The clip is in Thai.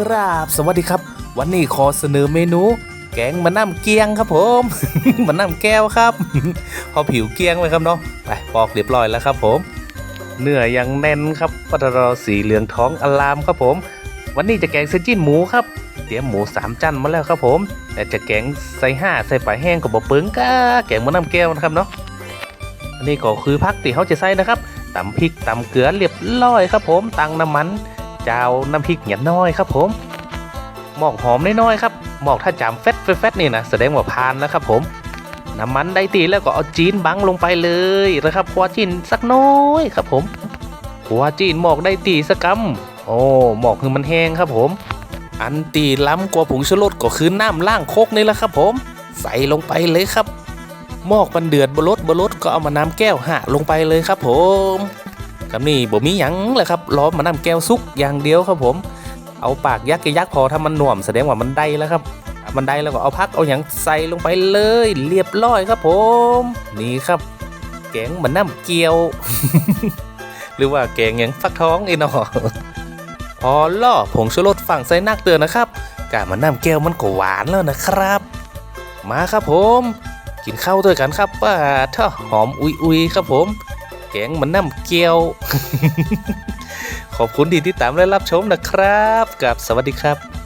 กราบ สวัสดีครับ วันนี้ขอเสนอเมนู แกงมะน้ำเกียงครับผม มะน้ำแก้วครับพอผิวเกียงไว้ครับเนาะไปปอกเรียบร้อยแล้วครับผม เนื้อยังแน่นครับปัตรอสีเหลืองท้องอลามครับผม วันนี้จะแกงเส้นจิ้นหมูครับเตรียมหมูสามจันมาแล้วครับผมแต่จะแกงใส่ห้าใส่ปลาแห้งกับบะเปิงก้าแกงมะน้ำแก้วนะครับเนาะอันนี้ก็คือพักที่เขาจะใส่นะครับตำพริกตำเกลือเรียบร้อยครับผมตังน้ำมัน เจ้าน้ำพริกเหยาน้อยครับผมหมอกหอมน้อยๆครับหมอกถ้าจามเฟตเฟตนี่นะแสดงว่าพานแล้วครับผมน้ำมันได้ตีแล้วก็เอาจีนบังลงไปเลยนะครับขัวจีนสักน้อยครับผมขัวจีนหมอกได้ตีสักกำโอ้หมอกคือมันแห้งครับผม อันตีล้ำกว่าผงชูรสก็คือน้ำล่างโคกนี่แหละครับผม ใส่ลงไปเลยครับหมอกมันเดือดบรสบรสก็เอามาน้ำแก้วหะลงไปเลยครับผม กับนี่บ่มีหยังเลยครับล้อมมาน้ำแก้วซุกอย่างเดียวครับผม เอาปากยักกยักพอถ้ามันหน่วมแสดงว่ามันได้แล้วครับมันได้แล้วก็เอาพักเอาอย่างใส่ลงไปเลยเรียบร้อยครับผม นี่ครับแกงมันน้ำเกียว หรือว่าแกงหยังฟักท้องไอ้หนอพอล่อผงชูรสฝั่งใส่นักเตือนนะครับกามันน้ำแก้วมันก็หวานแล้วนะครับ มาครับผม กินข้าวด้วยกันครับป้าถ้าหอมอุยอุยๆครับผม แกงมันน้ำเกียว ขอบคุณที่ติดตามและรับชมนะครับกับสวัสดีครับ